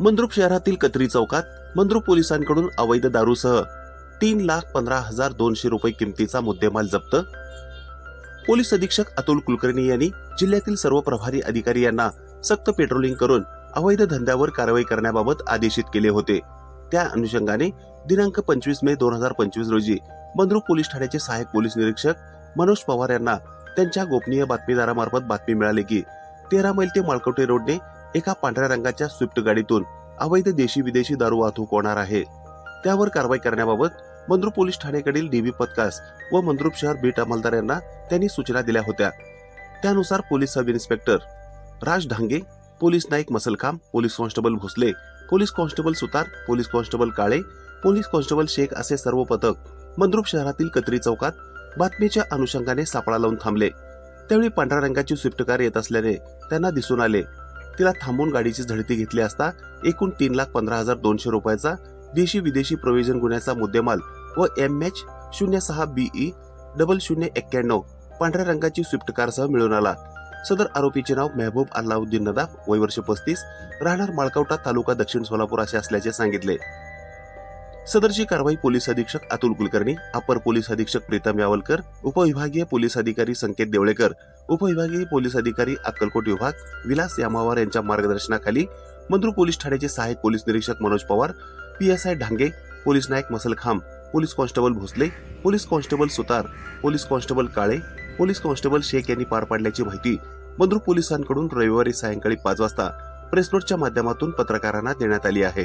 मंद्रुप शहरातील कत्री चौकात मंद्रुप पोलिसांकडून अवैध दारूसह तीन लाख पंधरा हजार दोनशे रुपये किमतीचा मुद्देमाल जप्त. पोलीस अधीक्षक अतुल कुलकर्णी यांनी जिल्ह्यातील सर्व प्रभारी अधिकारी यांना सक्त पेट्रोलिंग करून अवैध धंद्यावर कारवाई करण्याबाबत आदेशित केले होते. त्या अनुषंगाने दिनांक पंचवीस मे दोन हजार पंचवीस रोजी मंद्रुप पोलीस ठाण्याचे सहाय्यक पोलीस निरीक्षक मनोज पवार यांना त्यांच्या गोपनीय बातमीदारामार्फत बातमी मिळाली की तेरा मैल ते माळकोटे रोडने एका पांढऱ्या रंगाच्या स्विफ्ट गाडीतून अवैध देशी विदेशी दारू वाहतूक होणार आहे. त्यावर कारवाई करण्याबाबत मंद्रुप पोलीस ठाण्याकडील डीबी पथकास व मंद्रुप शहर बीट अंमलदार यांना त्यांनी सूचना दिल्या होत्या. त्यानुसार police sub inspector Raj Dhange police naik Masalkham police constable Bhosale police constable Sutar police constable Kale police constable Shaikh असे सर्व पथक मंद्रुप शहरातील कत्री चौकात बातमीच्या अनुषंगाने सापळा लावून थांबले. त्यावेळी पांढऱ्या रंगाची स्विफ्ट कार येत असल्याने त्यांना दिसून आले. तिला थांबून गाडीची झडती घेतली असता एकूण तीन लाख पंधरा हजार दोनशे रुपयाचा देशी विदेशी प्रोव्हिजन गुन्ह्याचा मुद्देमाल व एम एच शून्य सहा बीई डबल शून्य एक्क्याण्णव पांढऱ्या रंगाची स्विफ्ट कारसह मिळून आला. सदर आरोपीचे नाव मेहबूब अल्लाउद्दीन नदाफ वय वर्ष पस्तीस राहणार माळकावटा तालुका दक्षिण सोलापूर असे असल्याचे सांगितले. सदरची कारवाई पोलीस अधीक्षक अतुल कुलकर्णी अपर पोलीस अधीक्षक प्रीतम यावलकर उपविभागीय पोलीस अधिकारी संकेत देवळेकर उपविभागीय पोलीस अधिकारी अक्कलकोट विभाग विलास यामावार यांच्या मार्गदर्शनाखाली मंद्रू पोलीस ठाण्याचे सहाय्यक पोलीस निरीक्षक Manoj Pawar PSI Dhange police naik Masalkham police constable Bhosale police constable Sutar police constable Kale police constable Shaikh यांनी पार पाडल्याची माहिती मंद्रू पोलिसांकडून रविवारी सायंकाळी पाच वाजता प्रेस नोटच्या माध्यमातून पत्रकारांना देण्यात आली आहे.